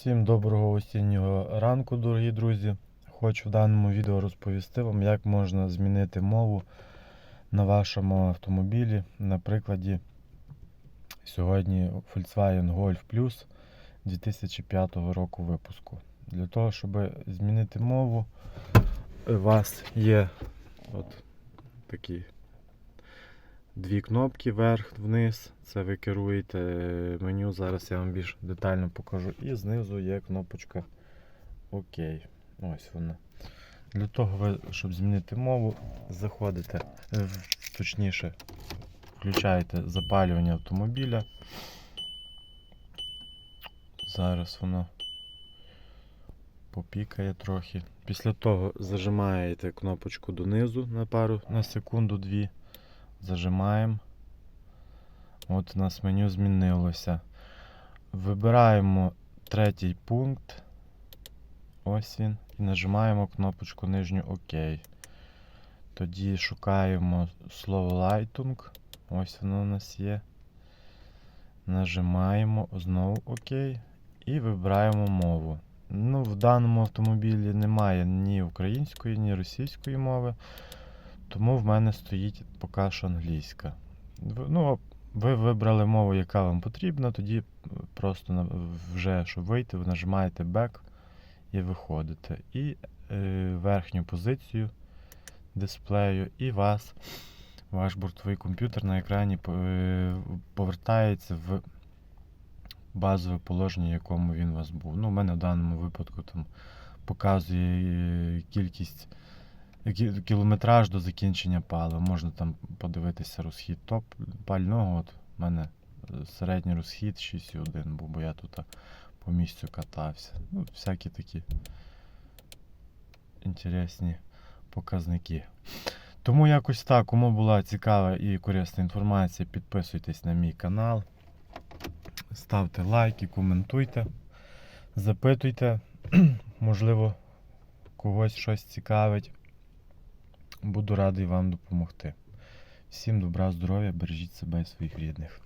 Всім доброго осіннього ранку, дорогі друзі. Хочу в даному відео розповісти вам, як можна змінити мову на вашому автомобілі. На прикладі сьогодні Volkswagen Golf Plus 2005 року випуску. Для того, щоб змінити мову, у вас є от такі дві кнопки вверх-вниз. Це ви керуєте меню. Зараз я вам більш детально покажу. І знизу є кнопочка ОК. Ось вона. Для того, щоб змінити мову, заходите, е, точніше, включаєте запалювання автомобіля. Зараз воно попікає трохи. Після того зажимаєте кнопочку донизу на пару на секунду-дві. Зажимаємо. От у нас меню змінилося. Вибираємо третій пункт. Ось він. І нажимаємо кнопочку нижню ОК. Тоді шукаємо слово Lightung. Ось воно у нас є. Нажимаємо знову ОК. І вибираємо мову. Ну, в даному автомобілі немає ні української, ні російської мови. Тому в мене стоїть поки що англійська. Ну, ви вибрали мову, яка вам потрібна, тоді просто вже, щоб вийти, ви нажимаєте Back і виходите. І е, верхню позицію дисплею, і вас, ваш бортовий комп'ютер на екрані е, повертається в базове положення, в якому він у вас був. Ну, у мене в даному випадку там показує е, кількість кі- кілометраж до закінчення палива. Можна там подивитися розхід топ пального. От у мене е, середній розхід 6,1 був, бо я тут по місцю катався. Ну, всякі такі інтересні показники. Тому якось так, кому була цікава і корисна інформація, підписуйтесь на мій канал, ставте лайки, коментуйте, запитуйте, можливо, когось щось цікавить. Буду радий вам допомогти. Всім добра, здоров'я, бережіть себе і своїх рідних.